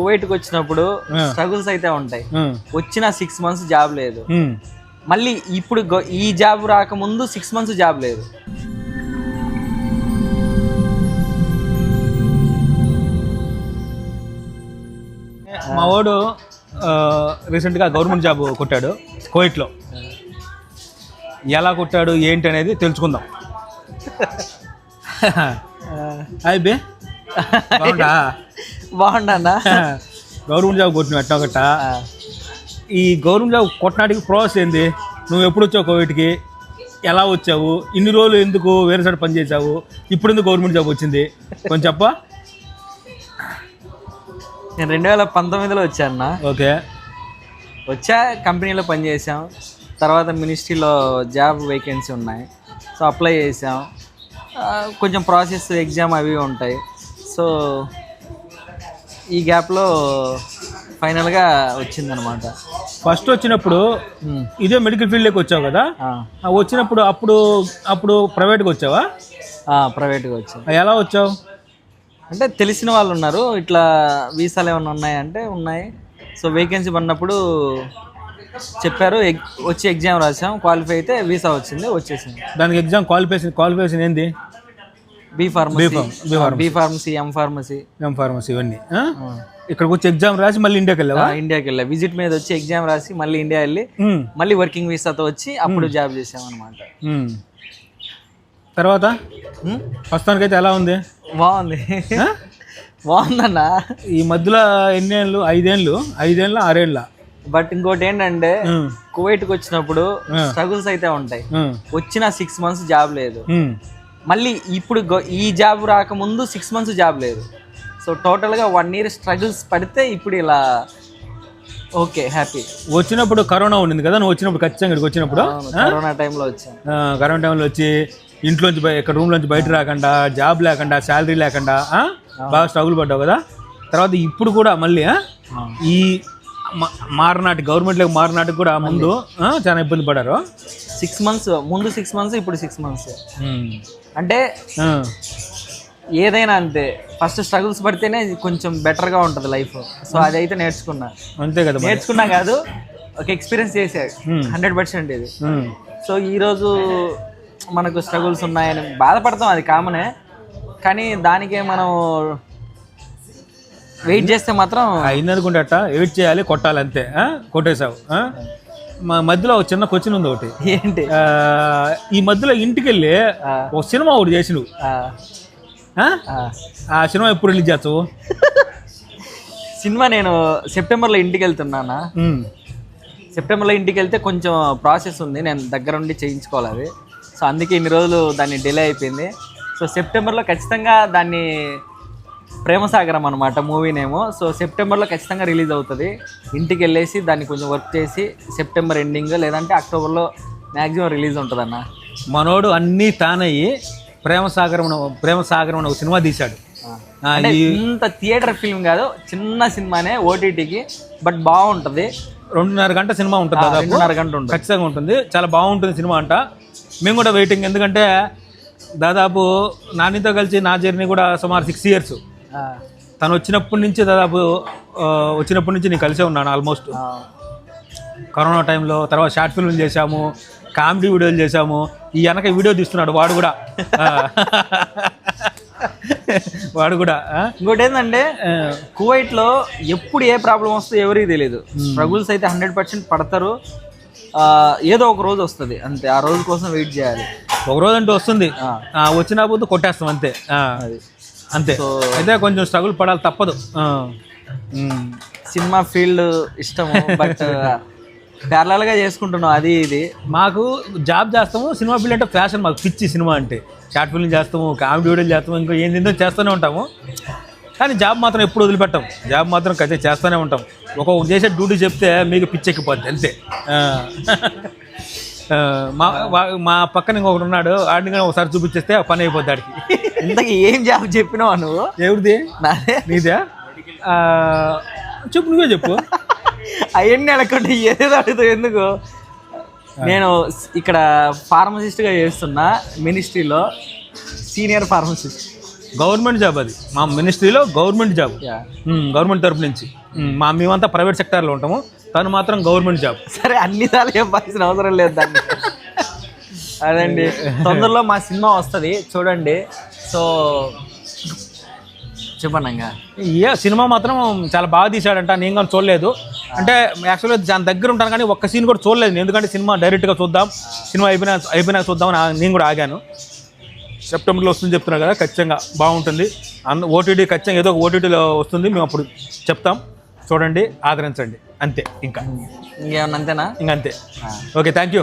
కువైట్కి వచ్చినప్పుడు ఆ. స్ట్రగుల్స్ అయితే ఉంటాయి. వచ్చిన సిక్స్ మంత్స్ జాబ్ లేదు. మళ్ళీ ఇప్పుడు ఈ జాబ్ రాకముందు సిక్స్ మంత్స్ జాబ్ లేదు. మా వాడు ఆ, రీసెంట్గా గవర్నమెంట్ జాబ్ కొట్టాడు కోయిట్లో ఎలా కొట్టాడు ఏంటి అనేది తెలుసుకుందాం. హాయ్ బే. బాగుండన్నా? గవర్నమెంట్ జాబ్ కొట్టిన ఒకట. ఈ గవర్నమెంట్ జాబ్ కొట్టడానికి ప్రాసెస్ ఏంది? నువ్వు ఎప్పుడు వచ్చావు కోవిడ్కి? ఎలా వచ్చావు? ఇన్ని రోజులు ఎందుకు వేరే సైడ్ పని చేసావు ఇప్పుడు ఎందుకు గవర్నమెంట్ జాబ్ వచ్చింది? కొంచెం చెప్పా. నేను రెండు వేల పంతొమ్మిదిలో వచ్చాను ఓకే. వచ్చా కంపెనీలో పనిచేసాం తర్వాత మినిస్ట్రీలో జాబ్ వేకెన్సీ ఉన్నాయి. సో అప్లై చేసాం కొంచెం ప్రాసెస్ ఎగ్జామ్ అవి ఉంటాయి. సో ఈ గ్యాప్లో ఫైనల్గా వచ్చిందనమాట ఫస్ట్ వచ్చినప్పుడు ఇదే మెడికల్ ఫీల్డ్లోకి వచ్చావు కదా? వచ్చినప్పుడు అప్పుడు అప్పుడు ప్రైవేట్కి వచ్చావా? ప్రైవేట్గా వచ్చాం. ఎలా వచ్చావు? అంటే తెలిసిన వాళ్ళు ఉన్నారు. ఇట్లా వీసాలు ఏమైనా ఉన్నాయంటే ఉన్నాయి. సో వేకెన్సీ పడినప్పుడు చెప్పారు. ఎగ్- వచ్చి ఎగ్జామ్ రాసాం క్వాలిఫై అయితే వీసా వచ్చింది వచ్చేసింది. దానికి ఎగ్జామ్ క్వాలిఫికేషన్ క్వాలిఫికేషన్ ఏంది? B pharmacy. B pharmacy. M pharmacy. M pharmacy ఇవన్నీ? ఇక్కడికి వచ్చి ఎగ్జామ్ రాసి మళ్ళీ ఇండియాకి వెళ్ళావా? ఇండియాకి వెళ్ళా. విజిట్ మీద వచ్చి ఎగ్జామ్ రాసి మళ్ళీ ఇండియా వెళ్ళి మళ్ళీ వర్కింగ్ వీసాతో వచ్చి అప్పుడు జాబ్ చేసాం అనమాట. తర్వాత? ప్రస్తుతానికైతే ఎలా ఉంది? బాగుంది. బాగుందన్న. ఈ మధ్యలో ఎన్నేళ్ళు? ఐదేళ్ళు? ఐదేళ్ళ ఆరేళ్ళ? బట్ ఇంకోటి ఏంటంటే ఉమ్, కువైట్కి వచ్చినప్పుడు. స్ట్రగుల్స్ అయితే ఉంటాయి. వచ్చిన సిక్స్ మంత్స్ జాబ్ లేదు. మళ్ళీ ఇప్పుడు ఈ జాబ్ రాకముందు సిక్స్ మంత్స్ జాబ్ లేదు. సో టోటల్గా వన్ ఇయర్ స్ట్రగుల్స్ పడితే ఇప్పుడు ఇలా ఓకే హ్యాపీ వచ్చినప్పుడు కరోనా ఉండింది కదా నువ్వు వచ్చినప్పుడు ఖచ్చితంగా ఇక్కడికి వచ్చినప్పుడు? కరోనా టైంలో వచ్చాం. ఆ, కరోనా టైంలో వచ్చి ఇంట్లోంచి ఇక్కడ రూమ్ నుంచి బయట రాకుండా జాబ్ లేకుండా శాలరీ లేకుండా? బాగా స్ట్రగుల్ పడ్డావు కదా? తర్వాత ఇప్పుడు కూడా మళ్ళీ? ఈ మారనాటి గవర్నమెంట్లోకి మారనాటికి కూడా ముందు చాలా ఇబ్బంది పడారు. సిక్స్ మంత్స్ ముందు సిక్స్ మంత్స్ ఇప్పుడు సిక్స్ మంత్స్. అంటే ఏదైనా అంతే. ఫస్ట్ స్ట్రగుల్స్ పడితేనే కొంచెం బెటర్గా ఉంటుంది లైఫ్ సో అదైతే నేర్చుకున్నా. అంతే కదా. నేర్చుకున్నా కాదు ఒక ఎక్స్పీరియన్స్ చేశాడు హండ్రెడ్ పర్సెంట్ ఇది. సో ఈరోజు మనకు స్ట్రగుల్స్ ఉన్నాయని బాధపడతాం అది కామనే కానీ దానికే మనం వెయిట్ చేస్తే మాత్రం అయింది అనుకుంటే అట్ట వెయిట్ చేయాలి కొట్టాలి అంతే? కొట్టేశావు? మా మధ్యలో ఒక చిన్న క్వశ్చన్ ఉంది ఒకటి. ఏంటి? ఈ మధ్యలో ఇంటికి వెళ్ళి. ఒక సినిమా ఒకటి చేసి నువ్వు ఆ, సినిమా ఎప్పుడు రిలీజ్ చేస్తావు? సినిమా నేను సెప్టెంబర్లో ఇంటికి వెళ్తున్నానా. సెప్టెంబర్లో ఇంటికి వెళ్తే కొంచెం ప్రాసెస్ ఉంది నేను దగ్గర ఉండి చేయించుకోవాలి అది. సో అందుకే ఇన్ని రోజులు దాన్ని డిలే అయిపోయింది. సో సెప్టెంబర్లో ఖచ్చితంగా దాన్ని ప్రేమసాగరం అనమాట మూవీ నేమో. సో సెప్టెంబర్లో ఖచ్చితంగా రిలీజ్ అవుతుంది. ఇంటికి వెళ్ళేసి దాన్ని కొంచెం వర్క్ చేసి సెప్టెంబర్ ఎండింగ్ లేదంటే అక్టోబర్లో మ్యాక్సిమం రిలీజ్ ఉంటుంది అన్న మనోడు అన్నీ తానయ్యి ప్రేమ సాగరం అనే- ఒక సినిమా తీశాడు. ఇంత థియేటర్ ఫిల్మ్ కాదు చిన్న సినిమానే ఓటీటీకి బట్ బాగుంటుంది. రెండున్నర గంట సినిమా ఉంటుంది రెండున్నర గంట ఉంటుంది. ఖచ్చితంగా ఉంటుంది. చాలా బాగుంటుంది సినిమా అంట. మేము కూడా వెయిటింగ్ ఎందుకంటే దాదాపు నానితో కలిసి నా జర్నీ కూడా సుమారు సిక్స్ ఇయర్స్ తను వచ్చినప్పటి నుంచి దాదాపు వచ్చినప్పటి నుంచి నేను కలిసే ఉన్నాను ఆల్మోస్ట్ కరోనా టైంలో తర్వాత షార్ట్ ఫిల్మ్ చేశాము కామెడీ వీడియోలు చేశాము. ఈ వెనక వీడియో తీస్తున్నాడు వాడు కూడా. వాడు కూడా? ఇంకోటి ఏంటంటే ఆ, కువైట్లో ఎప్పుడు ఏ ప్రాబ్లం వస్తుందో ఎవరికి తెలియదు స్ట్రగుల్స్ అయితే హండ్రెడ్ పర్సెంట్ పడతారు. ఏదో ఒక రోజు వస్తుంది అంతే. ఆ రోజు కోసం వెయిట్ చేయాలి. ఒక రోజు అంటూ వస్తుంది. వచ్చినా పోతే కొట్టేస్తాం అంతే. అది. అంతే. అయితే కొంచెం స్ట్రగుల్ పడాలి తప్పదు. సినిమా ఫీల్డ్ ఇష్టము బట్ ప్యారలల్గా చేసుకుంటున్నాం అది ఇది. మాకు జాబ్ చేస్తాము సినిమా ఫీల్డ్ అంటే ఫ్యాషన్ మాకు పిచ్చి సినిమా అంటే. షార్ట్ ఫిల్మ్ చేస్తాము కామెడీ వీడియోలు చేస్తాము ఇంకా ఏందో చేస్తూనే ఉంటాము. కానీ జాబ్ మాత్రం ఎప్పుడు వదిలిపెట్టాం. జాబ్ మాత్రం కదే చేస్తూనే ఉంటాం. ఒక్కొక్క చేసే డ్యూటీ చెప్తే మీకు పిచ్చెక్కిపోద్ది అంతే. మా మా పక్కన ఇంకొకటి ఉన్నాడు ఆడిని కానీ ఒకసారి చూపించేస్తే ఆ పని అయిపోద్ది ఆడికి. ఇంతకీ ఏం జాబ్ చెప్పినావా నువ్వు? ఎవరిది? నాదే. చెప్పు నువ్వే చెప్పు. అవన్నీ అడగకుండా ఏదేదో అడుగుతావు ఎందుకు? నేను ఇక్కడ ఫార్మసిస్ట్గా చేస్తున్నా మినిస్ట్రీలో సీనియర్ ఫార్మసిస్ట్ గవర్నమెంట్ జాబ్ అది. మా మినిస్ట్రీలో గవర్నమెంట్ జాబ్. గవర్నమెంట్ తరపు నుంచి. మా మేమంతా ప్రైవేట్ సెక్టార్లో ఉంటాము. తను మాత్రం గవర్నమెంట్ జాబ్. సరే అన్ని సార్లు చెప్పాల్సిన అవసరం లేదు దాన్ని. అదండి. తొందరలో మా సినిమా వస్తుంది చూడండి. సో చెప్పండి ఏ సినిమా మాత్రం చాలా బాగా తీశాడంట నేను కానీ చూడలేదు. అంటే యాక్చువల్గా దాని దగ్గర ఉంటాను కానీ ఒక్క సీన్ కూడా చూడలేదు. ఎందుకంటే సినిమా డైరెక్ట్గా చూద్దాం సినిమా అయిపోయినా అయిపోయినా చూద్దాం అని ఆ- నేను కూడా ఆగాను. సెప్టెంబర్లో వస్తుంది చెప్తున్నా కదా ఖచ్చితంగా బాగుంటుంది. అందు ఓటీటీ ఖచ్చితంగా ఏదో ఒక ఓటీటీలో వస్తుంది మేము అప్పుడు చెప్తాం. చూడండి ఆదరించండి. అంతే ఇంకా. ఇంకేమన్నా అంతేనా? ఇంకంతే. Okay thank you